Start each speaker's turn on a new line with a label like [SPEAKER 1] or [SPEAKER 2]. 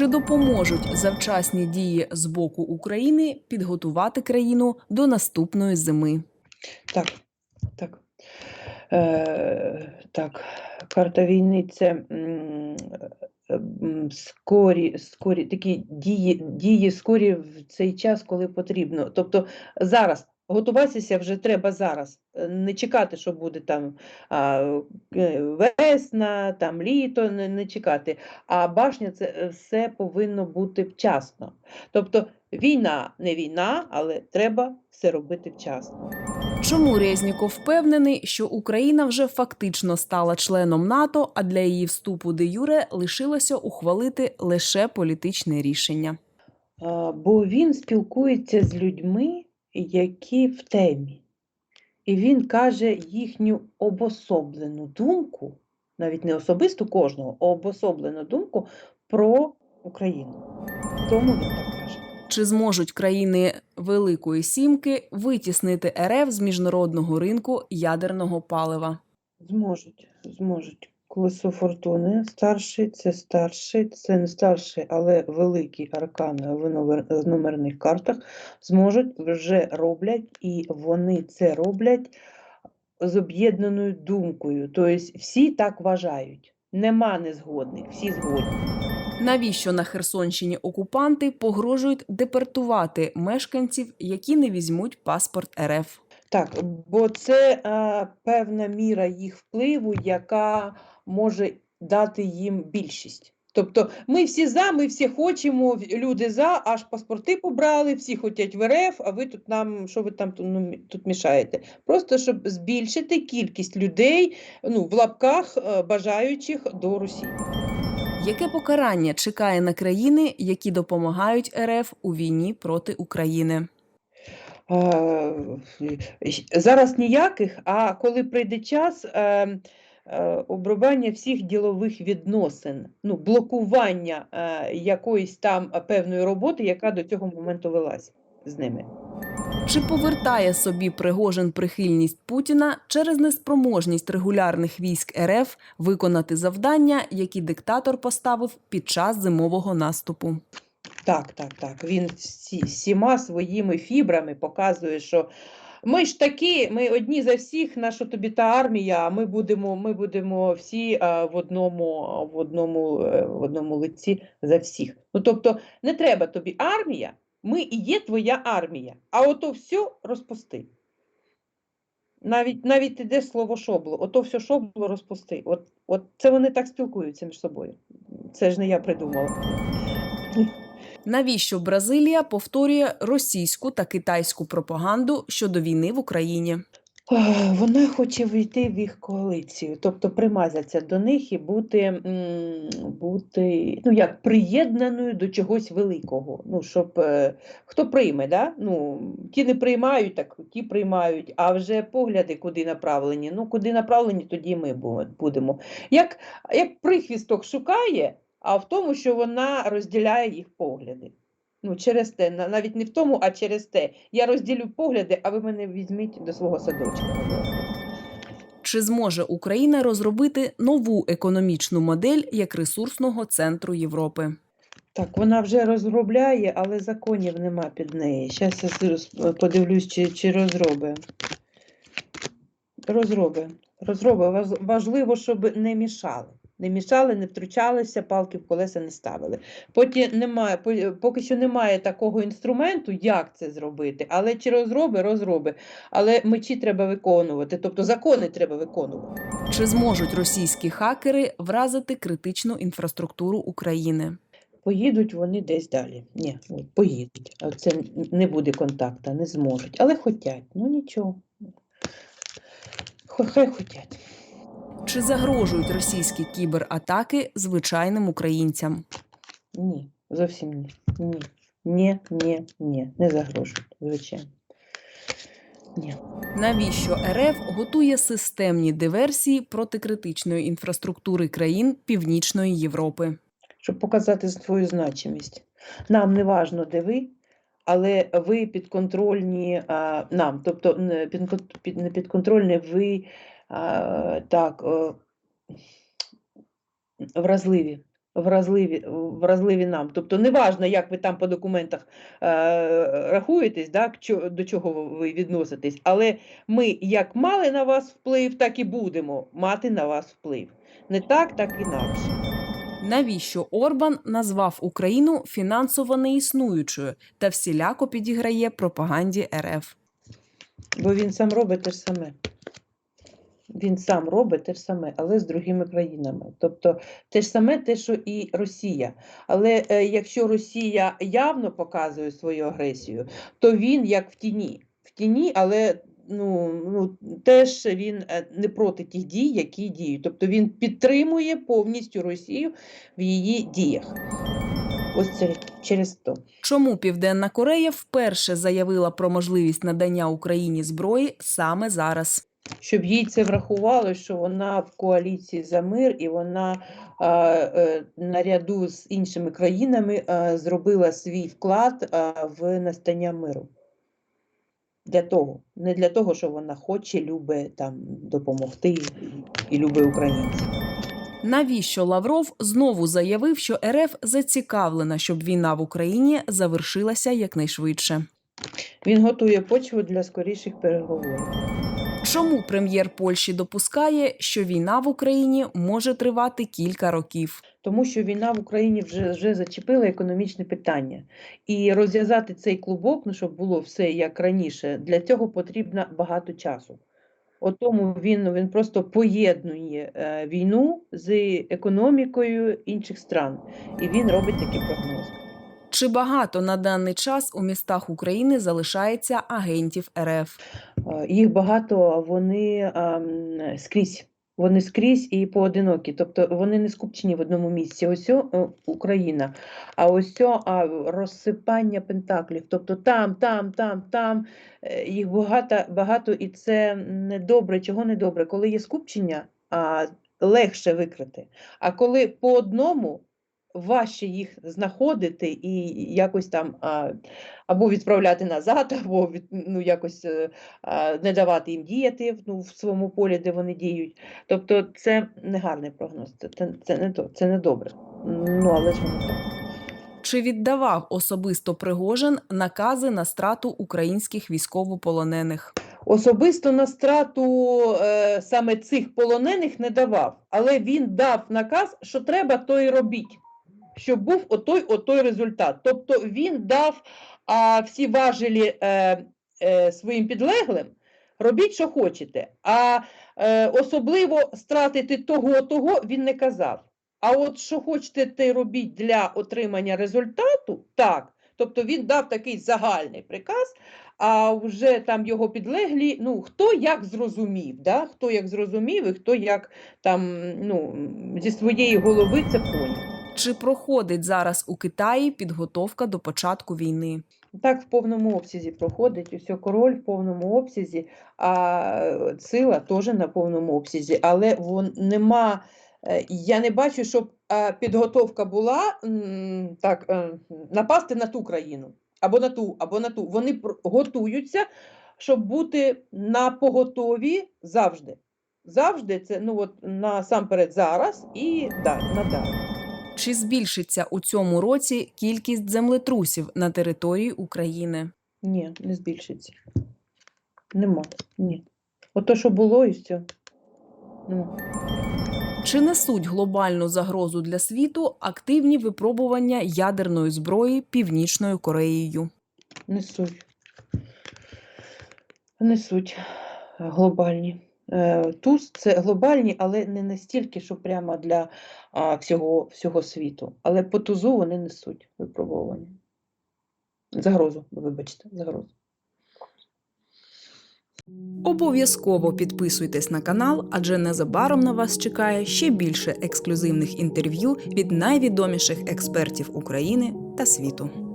[SPEAKER 1] Чи допоможуть завчасні дії з боку України підготувати країну до наступної зими?
[SPEAKER 2] Так, так. Е, так, карта війни це скорі, скорі такі дії, дії скорі в цей час, коли потрібно. Тобто зараз готуватися вже треба зараз. Е, Не чекати, що буде там а, е, весна, там літо, не, не чекати. А башня це е, все повинно бути вчасно. Тобто війна не війна, але треба все робити вчасно.
[SPEAKER 1] Чому Резніков впевнений, що Україна вже фактично стала членом НАТО, а для її вступу де юре лишилося ухвалити лише політичне рішення?
[SPEAKER 2] А, Бо він спілкується з людьми, які в темі. І він каже їхню обособлену думку, навіть не особисту кожного, а обособлену думку про Україну. Тому він так каже.
[SPEAKER 1] Чи зможуть країни Великої Сімки витіснити РФ з міжнародного ринку ядерного палива?
[SPEAKER 2] Зможуть, зможуть. Колесо фортуни старший, це старший, це не старший, але великий аркан в номер- в номерних картах зможуть, вже роблять, і вони це роблять з об'єднаною думкою. Тобто всі так вважають. Нема незгодних, всі згодні.
[SPEAKER 1] Навіщо на Херсонщині окупанти погрожують депортувати мешканців, які не візьмуть паспорт РФ?
[SPEAKER 2] Так, бо це а, певна міра їх впливу, яка може дати їм більшість. Тобто ми всі за, ми всі хочемо, люди за, аж паспорти побрали, всі хочуть в РФ, а ви тут нам, що ви там ну, тут мішаєте? Просто щоб збільшити кількість людей, ну, в лапках е, бажаючих до Росії.
[SPEAKER 1] Яке покарання чекає на країни, які допомагають РФ у війні проти України?
[SPEAKER 2] Е, Зараз ніяких, а коли прийде час е, е, обрубання всіх ділових відносин, ну, блокування е, якоїсь там е, певної роботи, яка до цього моменту велась з ними.
[SPEAKER 1] Чи повертає собі Пригожин прихильність Путіна через неспроможність регулярних військ РФ виконати завдання, які диктатор поставив під час зимового наступу?
[SPEAKER 2] Так, так, так. Він всіма своїми фібрами показує, що ми ж такі, ми одні за всіх, наша тобі та армія, ми будемо, ми будемо всі а, в одному, в одному, е, в одному лиці за всіх. Ну, тобто, не треба тобі армія, ми і є твоя армія, а ото все розпусти. Навіть, навіть іде слово шобло, ото все шобло розпусти. От, от це вони так спілкуються між собою. Це ж не я придумала.
[SPEAKER 1] Навіщо Бразилія повторює російську та китайську пропаганду щодо війни в Україні?
[SPEAKER 2] Ах, Вона хоче війти в їх коаліцію, тобто примазатися до них і бути, бути ну як приєднаною до чогось великого. Ну, щоб е, хто прийме, да? ну, ті не приймають, так ті приймають, а вже погляди куди направлені. Ну, куди направлені, тоді ми будемо. Як, як прихвісток шукає, а в тому, що вона розділяє їх погляди. Ну, через те, навіть не в тому, а через те. Я розділю погляди, а ви мене візьміть до свого садочка.
[SPEAKER 1] Чи зможе Україна розробити нову економічну модель як ресурсного центру Європи?
[SPEAKER 2] Так, вона вже розробляє, але законів нема під неї. Зараз я подивлюсь, чи, чи розроби. Розроби. Розроби. Важливо, щоб не мішали. Не мішали, не втручалися, палки в колеса не ставили. Потім немає, поки що немає такого інструменту, як це зробити. Але чи розроби, розроби. Але мечі треба виконувати, тобто закони треба виконувати.
[SPEAKER 1] Чи зможуть російські хакери вразити критичну інфраструктуру України?
[SPEAKER 2] Поїдуть вони десь далі. Ні, поїдуть. Це не буде контакту, не зможуть. Але хотять. Ну нічого. Хай хотять.
[SPEAKER 1] Чи загрожують російські кібератаки звичайним українцям?
[SPEAKER 2] Ні, зовсім ні. Ні. Ні, ні, ні. Не загрожують, звичайно. Ні.
[SPEAKER 1] Навіщо РФ готує системні диверсії проти критичної інфраструктури країн Північної Європи?
[SPEAKER 2] Щоб показати свою значимість. Нам не важно, де ви, але ви підконтрольні а, нам. Тобто не підкон- підконтрольні ви так, е, вразливі. вразливі, вразливі нам. Тобто, неважно, як ви там по документах е, рахуєтесь, да, до чого ви відноситесь, але ми як мали на вас вплив, так і будемо мати на вас вплив. Не так, так інакше.
[SPEAKER 1] Навіщо Орбан назвав Україну фінансово неіснуючою та всіляко підіграє пропаганді РФ?
[SPEAKER 2] Бо він сам робить те ж саме. Він сам робить те ж саме, але з другими країнами. Тобто те ж саме, те, що і Росія. Але е, якщо Росія явно показує свою агресію, то він як в тіні. В тіні, але ну, ну, теж він е, не проти тих дій, які діють. Тобто він підтримує повністю Росію в її діях. Ось це через то.
[SPEAKER 1] Чому Південна Корея вперше заявила про можливість надання Україні зброї саме зараз?
[SPEAKER 2] Щоб їй це врахувало, що вона в коаліції за мир і вона е, наряду з іншими країнами а, зробила свій вклад а, в настання миру. Для того, не для того, що вона хоче, любить там допомогти і, і любить українців.
[SPEAKER 1] Навіщо Лавров знову заявив, що РФ зацікавлена, щоб війна в Україні завершилася якнайшвидше?
[SPEAKER 2] Він готує почву для скоріших переговорів.
[SPEAKER 1] Чому прем'єр Польщі допускає, що війна в Україні може тривати кілька років?
[SPEAKER 2] Тому що війна в Україні вже, вже зачепила економічне питання. І розв'язати цей клубок, ну, щоб було все як раніше, для цього потрібно багато часу. От тому він, він просто поєднує е, війну з економікою інших стран. І він робить такі прогнози.
[SPEAKER 1] Чи багато на даний час у містах України залишається агентів РФ?
[SPEAKER 2] Е, Їх багато, вони ем, скрізь. Вони скрізь і поодинокі, тобто вони не скупчені в одному місці. Ось о, е, Україна, а ось о, а, розсипання пентаклів. Тобто там, там, там, там е, їх багато, багато, і це не добре. Чого не добре? Коли є скупчення, а, легше викрити. А коли по одному важче їх знаходити і якось там або відправляти назад, або від, ну, якось е, не давати їм діяти ну, в своєму полі, де вони діють. Тобто це не гарний прогноз, це, це, це не то, це не добре. Ну, але ж воно так.
[SPEAKER 1] Чи віддавав особисто Пригожин накази на страту українських військовополонених?
[SPEAKER 2] Особисто на страту е, саме цих полонених не давав, але він дав наказ, що треба, то і робіть, щоб був отой, отой результат. Тобто він дав а, всі важелі е, е, своїм підлеглим, робіть, що хочете. А е, особливо стратити того, того він не казав. А от що хочете, те й робіть для отримання результату, так. Тобто він дав такий загальний приказ, а вже там його підлеглі, ну хто як зрозумів, да? хто як зрозумів і хто як там ну, зі своєї голови це поняв.
[SPEAKER 1] Чи проходить зараз у Китаї підготовка до початку війни?
[SPEAKER 2] Так в повному обсязі проходить, усе король в повному обсязі, а сила теж на повному обсязі, але вон нема. е, Я не бачу, щоб підготовка була так, е, напасти на ту країну, або на ту, або на ту. Вони готуються, щоб бути на поготові завжди. Завжди це ну от насамперед зараз і далі, надалі.
[SPEAKER 1] Чи збільшиться у цьому році кількість землетрусів на території України?
[SPEAKER 2] Ні, не збільшиться. Нема. Ні. Ото, що було, і все. Ну.
[SPEAKER 1] Чи несуть глобальну загрозу для світу активні випробування ядерної зброї Північною Кореєю?
[SPEAKER 2] Несуть. Несуть глобальні. Е, Туз це глобальні, але не настільки, що прямо для а, всього, всього світу. Але по тузу вони несуть випробування. Загрозу, вибачте, загрозу.
[SPEAKER 1] Обов'язково підписуйтесь на канал, адже незабаром на вас чекає ще більше ексклюзивних інтерв'ю від найвідоміших експертів України та світу.